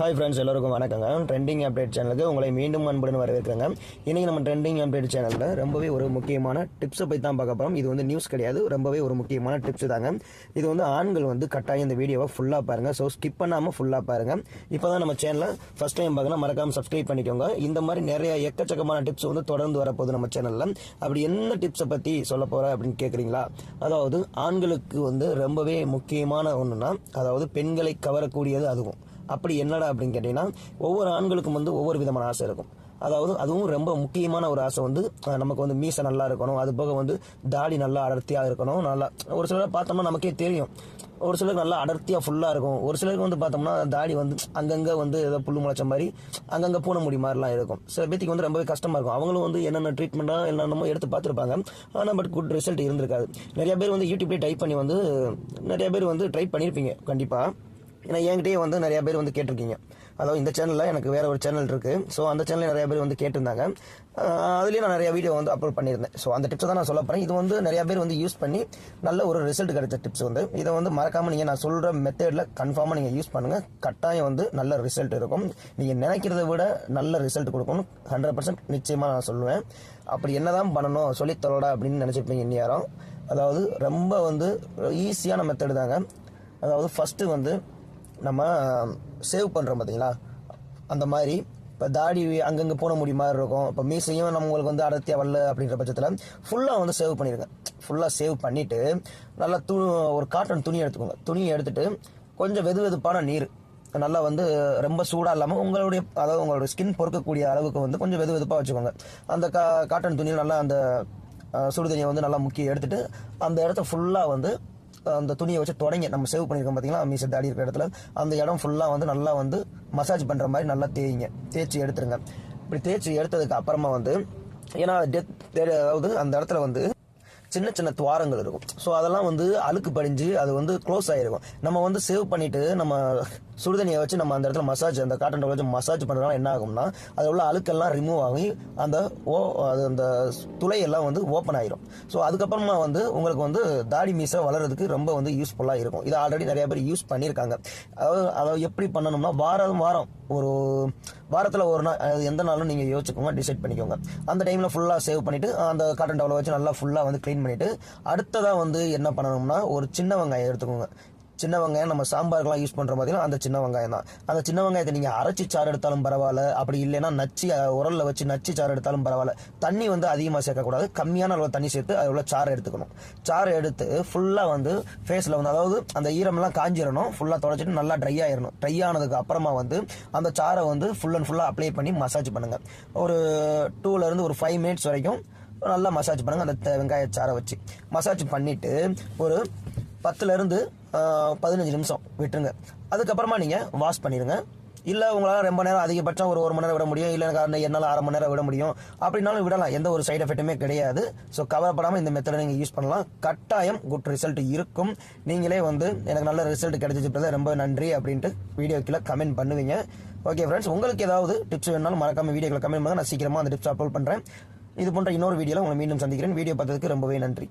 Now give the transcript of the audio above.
Hi friends எல்லாருக்கும் வணக்கங்க. Trending update சேனலுக்கு உங்களை மீண்டும் அன்புடன் வரவேற்கிறேங்க. இன்னைக்கு நம்ம ட்ரெண்டிங் அப்டேட் சேனலில் ரொம்பவே ஒரு முக்கியமான டிப்ஸை பற்றி தான் பார்க்க போகிறோம் இது வந்து நியூஸ் கிடையாது. ரொம்பவே ஒரு முக்கியமான டிப்ஸ் தாங்க. இது வந்து ஆண்கள் வந்து கட்டாயம் இந்த வீடியோவை ஃபுல்லாக பாருங்கள் ஸோ ஸ்கிப் பண்ணாமல் ஃபுல்லாக பாருங்கள் இப்போ தான் நம்ம சேனலில் ஃபஸ்ட் டைம் பார்க்கணும் மறக்காமல் சப்ஸ்கிரைப் பண்ணிக்கோங்க. இந்த மாதிரி நிறைய எக்கச்சக்கமான டிப்ஸ் வந்து தொடர்ந்து வரப்போகுது நம்ம சேனலில் அப்படி என்ன டிப்ஸை பற்றி சொல்ல போகிறேன் அப்படின்னு கேட்குறீங்களா அதாவது ஆண்களுக்கு வந்து ரொம்பவே முக்கியமான ஒன்றுனா அதாவது பெண்களை கவரக்கூடியது அதுவும். அப்படி என்னடா அப்படின்னு கேட்டிங்கன்னா ஒவ்வொரு ஆண்களுக்கும் வந்து ஒவ்வொரு விதமான ஆசை இருக்கும். அதாவது அதுவும் ரொம்ப முக்கியமான ஒரு ஆசை வந்து நமக்கு வந்து மீசை நல்லா இருக்கணும் அது போக வந்து தாடி நல்லா அடர்த்தியாக இருக்கணும் நல்லா ஒரு சிலர் பார்த்தோம்னா நமக்கே தெரியும். ஒரு சிலருக்கு நல்லா அடர்த்தியாக ஃபுல்லாக இருக்கும். ஒரு சிலருக்கு வந்து பார்த்தோம்னா தாடி வந்து அங்கங்கே வந்து ஏதோ புல்லு முளைச்ச மாதிரி அங்கங்கே பூனை முடி மாதிரிலாம் இருக்கும். சில பேத்துக்கு வந்து ரொம்பவே கஷ்டமாக இருக்கும். அவங்களும் வந்து என்னென்ன ட்ரீட்மெண்ட்டாக என்னென்னமோ எடுத்து பார்த்துருப்பாங்க. ஆனால் பட் குட் ரிசல்ட் இருந்திருக்காது. நிறைய பேர் வந்து யூடியூப்லேயே டைப் பண்ணி வந்து நிறைய பேர் வந்து ட்ரை பண்ணியிருப்பீங்க கண்டிப்பாக ஏன்னா என்கிட்டயே வந்து நிறைய பேர் வந்து கேட்டிருக்கீங்க. அதாவது இந்த சேனலில் எனக்கு வேற ஒரு சேனல் இருக்கு. ஸோ அந்த சேனலில் நிறைய பேர் வந்து கேட்டிருந்தாங்க. அதுலேயும் நான் நிறைய வீடியோ வந்து அப்லோட் பண்ணியிருந்தேன். ஸோ அந்த டிப்ஸை தான் நான் சொல்ல போகிறேன் இது வந்து நிறைய பேர் வந்து யூஸ் பண்ணி நல்ல ஒரு ரிசல்ட் கிடைச்ச டிப்ஸ் வந்து. இதை வந்து மறக்காம நீங்கள் நான் சொல்கிற மெத்தடில் கன்ஃபார்மாக நீங்கள் யூஸ் பண்ணுங்கள் கட்டாயம் வந்து நல்ல ரிசல்ட் இருக்கும். நீங்கள் நினைக்கிறத விட நல்ல ரிசல்ட் கொடுக்கணும். ஹண்ட்ரட் பர்சன்ட் நிச்சயமாக நான் சொல்லுவேன். அப்படி என்ன தான் பண்ணணும் சொல்லித் தரடா அப்படின்னு நினச்சிருப்பீங்க இந்நேரம் அதாவது ரொம்ப வந்து ஈஸியான மெத்தடு தாங்க. அதாவது ஃபஸ்ட்டு வந்து நம்ம சேவ் பண்ணுறோம் பார்த்தீங்களா அந்த மாதிரி இப்போ தாடி அங்கங்கே போன முடி மாதிரி இருக்கும். இப்போ மீசையும் நம்மளுக்கு வந்து அடர்த்தியாக வரல அப்படின்ற பட்சத்தில் ஃபுல்லாக வந்து சேவ் பண்ணிடுங்க ஃபுல்லாக சேவ் பண்ணிவிட்டு நல்லா து ஒரு காட்டன் துணி எடுத்துக்கோங்க. துணியை எடுத்துகிட்டு கொஞ்சம் வெது வெதுப்பான நீர். நல்லா வந்து ரொம்ப சூடாக இல்லாமல் உங்களுடைய அதாவது உங்களுடைய ஸ்கின் பொறுக்கக்கூடிய அளவுக்கு வந்து கொஞ்சம் வெது வெதுப்பாக வச்சுக்கோங்க. அந்த கா காட்டன் துணியில் நல்லா அந்த சுடுதண்ணியை வந்து நல்லா முக்கிய எடுத்துகிட்டு அந்த இடத்த ஃபுல்லாக வந்து அந்த துணியை வச்சு தொடங்கி நம்ம சேவ் பண்ணியிருக்கோம் பார்த்தீங்களா மீச தாடி இருக்கிற இடத்துல. அந்த இடம் ஃபுல்லாக வந்து நல்லா வந்து மசாஜ் பண்ணுற மாதிரி நல்லா தேய்ங்க. தேய்ச்சி எடுத்துருங்க. இப்படி தேய்ச்சி எடுத்ததுக்கு அப்புறமா வந்து ஏன்னா டெத் அதாவது அந்த இடத்துல வந்து சின்ன சின்ன துவாரங்கள் இருக்கும். ஸோ அதெல்லாம் வந்து அழுக்கு படிஞ்சு அது வந்து க்ளோஸ் ஆகிருக்கும் நம்ம வந்து சேவ் பண்ணிவிட்டு நம்ம சுடுதண்ணியை வச்சு நம்ம அந்த இடத்துல மசாஜ் அந்த காட்டன் வச்சு மசாஜ் பண்ணுறதுனால என்ன ஆகும்னா அதில் உள்ள அழுக்கெல்லாம் ரிமூவ் ஆகி அந்த ஓ அது அந்த துளையெல்லாம் வந்து ஓப்பன் ஆயிரும். ஸோ அதுக்கப்புறமா வந்து உங்களுக்கு வந்து தாடி மீசை வளர்றதுக்கு ரொம்ப வந்து யூஸ்ஃபுல்லாக இருக்கும். இது ஆல்ரெடி நிறைய பேர் யூஸ் பண்ணியிருக்காங்க. அதாவது அதை எப்படி பண்ணணும்னா வாரம் வாரம் ஒரு வாரத்தில் ஒரு நாள் அது எந்த நாளும் நீங்கள் யோசிச்சுக்கோங்க டிசைட் பண்ணிக்கோங்க. அந்த டைமில் ஃபுல்லாக சேவ் பண்ணிவிட்டு அந்த காட்டன் டவலை வச்சு நல்லா ஃபுல்லாக வந்து க்ளீன் பண்ணிவிட்டு அடுத்ததாக வந்து என்ன பண்ணணும்னா ஒரு சின்ன வெங்காயம் எடுத்துக்கோங்க. சின்ன வெங்காயம் நம்ம சாம்பாருக்கெலாம் யூஸ் பண்ணுற பார்த்தீங்கன்னா அந்த சின்ன வெங்காயம் தான். அந்த சின்ன வெங்காயத்தை நீங்கள் அரைச்சி சாறு எடுத்தாலும் பரவாயில்ல. அப்படி இல்லைன்னா நச்சு உரலில் உரல்ல வச்சு நச்சு சாறு எடுத்தாலும் பரவாயில்ல. தண்ணி வந்து அதிகமாக சேர்க்கக்கூடாது. கம்மியான அளவு தண்ணி சேர்த்து அதில் உள்ள சாறை எடுத்துக்கணும். சாறு எடுத்து ஃபுல்லாக வந்து ஃபேஸில் வந்து அதாவது அந்த ஈரமெல்லாம் காஞ்சிடணும் ஃபுல்லாக தொடச்சிட்டு நல்லா ட்ரை ஆயிடணும் ட்ரை ஆனதுக்கு அப்புறமா வந்து அந்த சாறை வந்து ஃபுல் அண்ட் ஃபுல்லாக அப்ளை பண்ணி மசாஜ் பண்ணுங்கள் ஒரு டூலேருந்து ஒரு ஃபைவ் மினிட்ஸ் வரைக்கும் நல்லா மசாஜ் பண்ணுங்கள் அந்த வெங்காய சாறை வச்சு. மசாஜ் பண்ணிவிட்டு ஒரு பத்துலேருந்து பதினஞ்சு நிமிஷம் விட்டுருங்க. அதுக்கப்புறமா நீங்கள் வாஷ் பண்ணிடுங்க இல்லை உங்களால் ரொம்ப நேரம் அதிகபட்சம் ஒரு ஒரு மணி நேரம் விட முடியும். இல்லை எனக்கு அந்த என்னால் அரை மணி நேரம் விட முடியும். அப்படின்னாலும் விடலாம். எந்த ஒரு சைடு எஃபெக்ட்டுமே கிடையாது. ஸோ கவலைப்படாமல் இந்த மெத்தடை நீங்கள் யூஸ் பண்ணலாம். கட்டாயம் குட் ரிசல்ட் இருக்கும். நீங்களே வந்து எனக்கு நல்ல ரிசல்ட் கிடைச்சிச்சு ரொம்ப நன்றி அப்படின்ட்டு வீடியோ கமெண்ட் பண்ணுவீங்க. ஓகே ஃப்ரெண்ட்ஸ் உங்களுக்கு ஏதாவது டிப்ஸ் வேணாலும் மறக்காம வீடியோக்களை கமெண்ட் பண்ணுங்க. நான் சீக்கிரமாக அந்த டிப்ஸ் அப்லோட் பண்ணுறேன் இது போன்ற இன்னொரு வீடியோவில் உங்களை மீண்டும் சந்திக்கிறேன். வீடியோ பார்த்ததுக்கு ரொம்பவே நன்றி.